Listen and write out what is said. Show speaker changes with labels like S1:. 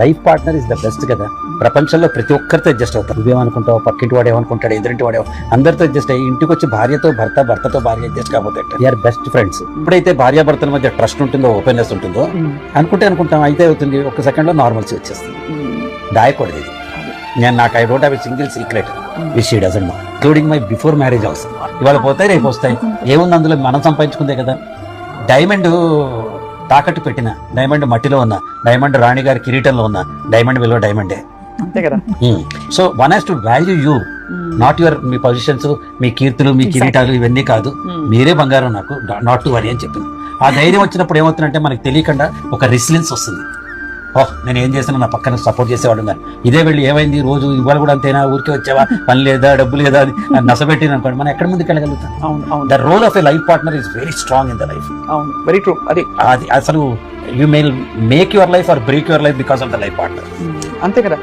S1: Life partner is the best కదా. ప్రపంచంలో ప్రతి ఒక్కరితో అడ్జస్ట్ అవుతారు నువ్వేమనుకుంటావు? పక్కింటి వాడు ఏమనుకుంటాడు ఎదురింటి వాడు అందరితో అడ్జస్ట్ అయ్యి ఇంటికి వచ్చి భార్యతో భర్త భర్తతో భార్య అడ్జస్ట్ కాకపోతే ఆర్ బెస్ట్ ఫ్రెండ్స్ ఎప్పుడైతే భార్యాభర్తల మధ్య ట్రస్ట్ ఉంటుందో ఓపెన్నెస్ ఉంటుందో అనుకుంటే అనుకుంటాం అయితే అవుతుంది. ఒక సెకండ్లో నార్మల్సీ వచ్చేస్తుంది. దాయకూడదు ఇది. నేను నాకు I don't have single secret which she doesn't know including my before marriage house ఇవాళ పోతే రేపు వస్తాయి. ఏముంది అందులో? మనం సంపాదించుకుందే కదా. డైమండ్ తాకట్టు పెట్టిన డైమండ్ మట్టిలో ఉన్న డైమండ్ రాణి గారి కిరీటంలో ఉన్న డైమండ్ విలువ డైమండే.
S2: అంతే కదా?
S1: So one has to value you not your me positions మీ కీర్తులు మీ కిరీటాలు ఇవన్నీ కాదు. మీరే బంగారం నాకు నాట్ టు వరీ అని చెప్పింది ఆ ధైర్యం వచ్చినప్పుడు ఏమవుతుందంటే మనకి తెలియకుండా ఒక రెసిలెన్స్ వస్తుంది. ఓహ్ నేను ఏం చేసినా నా పక్కన సపోర్ట్ చేసేవాడు ఉన్నారు ఇదే వెళ్ళి ఏమైంది? రోజు ఇవాళ కూడా అంతేనా? ఊరికే వచ్చావా? పని లేదా? డబ్బు లేదా? అని నసబెట్టిన అనుకోండి. మనం ఎక్కడ ముందుకు వెళ్ళగలుగుతాం?
S2: అవును అవును.
S1: The role of a life partner is very strong in the life
S2: అవును. వెరీ ట్రూ అది.
S1: అది అసలు you may make your life or break your life because of the life partner
S2: అంతే కదా.